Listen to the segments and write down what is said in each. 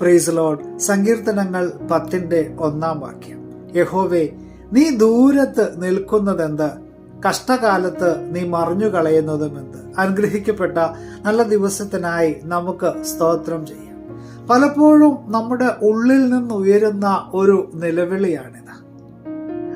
Price load സങ്കീർത്തനങ്ങൾ പത്തിന്റെ ഒന്നാം വാക്യം. യഹോവേ നീ ദൂരത്ത് നിൽക്കുന്നതെന്ത്? കഷ്ടകാലത്ത് നീ മറിഞ്ഞു കളയുന്നതുമെന്ത് അനുഗ്രഹിക്കപ്പെട്ട നല്ല ദിവസത്തിനായി നമുക്ക് സ്തോത്രം ചെയ്യാം. പലപ്പോഴും നമ്മുടെ ഉള്ളിൽ നിന്ന് ഉയരുന്ന ഒരു നിലവിളിയാണിത്.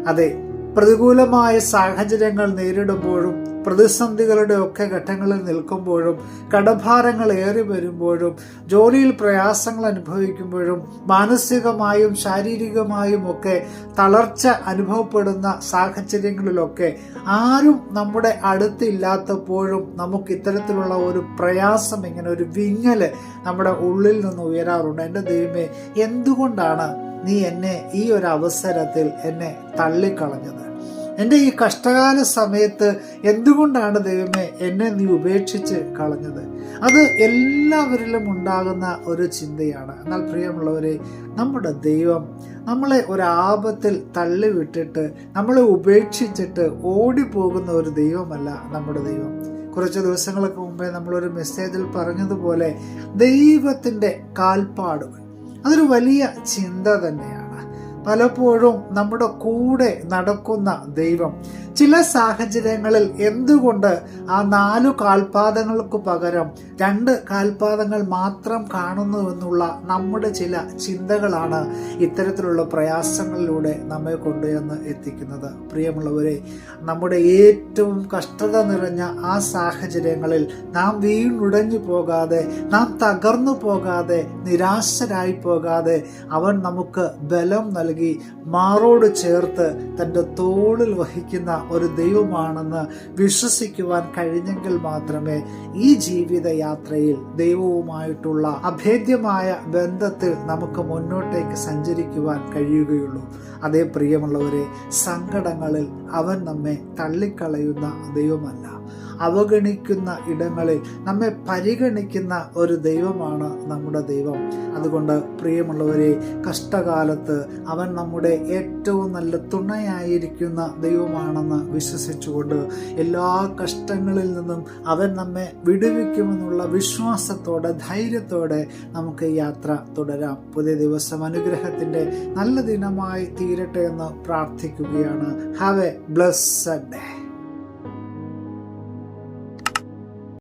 അതെ പ്രതികൂലമായ സാഹചര്യങ്ങൾ നേരിടുമ്പോഴും പ്രതിസന്ധികളുടെ ഒക്കെ ഘട്ടങ്ങളിൽ നിൽക്കുമ്പോഴും കടഭാരങ്ങൾ ഏറി വരുമ്പോഴും ജോലിയിൽ പ്രയാസങ്ങൾ അനുഭവിക്കുമ്പോഴും മാനസികമായും ശാരീരികമായും ഒക്കെ തളർച്ച അനുഭവപ്പെടുന്ന സാഹചര്യങ്ങളിലൊക്കെ ആരും നമ്മുടെ അടുത്തില്ലാത്തപ്പോഴും നമുക്ക് ഇത്തരത്തിലുള്ള ഒരു പ്രയാസം ഇങ്ങനെ ഒരു വിങ്ങൽ നമ്മുടെ ഉള്ളിൽ നിന്ന് ഉയരാറുണ്ട്. എന്റെ ദൈവമേ എന്തുകൊണ്ടാണ് നീ എന്നെ ഈ ഒരു അവസരത്തിൽ എന്നെ തള്ളിക്കളഞ്ഞത്? എന്റെ ഈ കഷ്ടകാല സമയത്ത് എന്തുകൊണ്ടാണ് ദൈവമേ എന്നെ നീ ഉപേക്ഷിച്ച് കളഞ്ഞത്? അത് എല്ലാവരിലും ഉണ്ടാകുന്ന ഒരു ചിന്തയാണ്. എന്നാൽ പ്രിയമുള്ളവരെ നമ്മുടെ ദൈവം നമ്മളെ ഒരു ആപത്തിൽ തള്ളിവിട്ടിട്ട് നമ്മളെ ഉപേക്ഷിച്ചിട്ട് ഓടിപ്പോകുന്ന ഒരു ദൈവമല്ല നമ്മുടെ ദൈവം. കുറച്ച് ദിവസങ്ങൾക്ക് മുമ്പേ നമ്മളൊരു മെസ്സേജിൽ പറഞ്ഞതുപോലെ ദൈവത്തിന്റെ കാൽപ്പാടുകൾ. അതൊരു വലിയ ചിന്ത തന്നെയാണ്. പലപ്പോഴും നമ്മുടെ കൂടെ നടക്കുന്ന ദൈവം. ചില സാഹചര്യങ്ങളിൽ എന്തുകൊണ്ട് ആ നാലു കാൽപാദങ്ങൾക്ക് പകരം രണ്ട് കാൽപാദങ്ങൾ മാത്രം കാണുന്നു എന്നുള്ള നമ്മുടെ ചില ചിന്തകളാണ് ഇത്തരത്തിലുള്ള പ്രയാസങ്ങളിലൂടെ നമ്മെ കൊണ്ടുവന്ന് എത്തിക്കുന്നത്. പ്രിയമുള്ളവരെ നമ്മുടെ ഏറ്റവും കഷ്ടത നിറഞ്ഞ ആ സാഹചര്യങ്ങളിൽ നാം വീണുടഞ്ഞു പോകാതെ നാം തകർന്നു പോകാതെ നിരാശരായി പോകാതെ അവൻ നമുക്ക് ബലം നൽകി മാറോട് ചേർത്ത് തന്റെ തോളിൽ വഹിക്കുന്ന ഒരു ദൈവമാണെന്ന് വിശ്വസിക്കുവാൻ കഴിഞ്ഞെങ്കിൽ മാത്രമേ ഈ ജീവിത യാത്രയിൽ ദൈവവുമായിട്ടുള്ള അഭേദ്യമായ ബന്ധത്തിൽ നമുക്ക് മുന്നോട്ടേക്ക് സഞ്ചരിക്കുവാൻ കഴിയുകയുള്ളൂ. അതേ പ്രിയമുള്ളവരെ സങ്കടങ്ങളിൽ അവൻ നമ്മെ തള്ളിക്കളയുന്ന ദൈവമല്ല. അവഗണിക്കുന്ന ഇടങ്ങളിൽ നമ്മെ പരിഗണിക്കുന്ന ഒരു ദൈവമാണ് നമ്മുടെ ദൈവം. അതുകൊണ്ട് പ്രിയമുള്ളവരെ കഷ്ടകാലത്ത് അവൻ നമ്മുടെ ഏറ്റവും നല്ല തുണയായിരിക്കുന്ന ദൈവമാണെന്ന് വിശ്വസിച്ചുകൊണ്ട് എല്ലാ കഷ്ടങ്ങളിൽ നിന്നും അവൻ നമ്മെ വിടുവിക്കുമെന്നുള്ള വിശ്വാസത്തോടെ ധൈര്യത്തോടെ നമുക്ക് യാത്ര തുടരാം. പുതിയ ദിവസം അനുഗ്രഹത്തിന്റെ നല്ല ദിനമായി തീരട്ടെ എന്ന് പ്രാർത്ഥിക്കുകയാണ്. Have A blessed day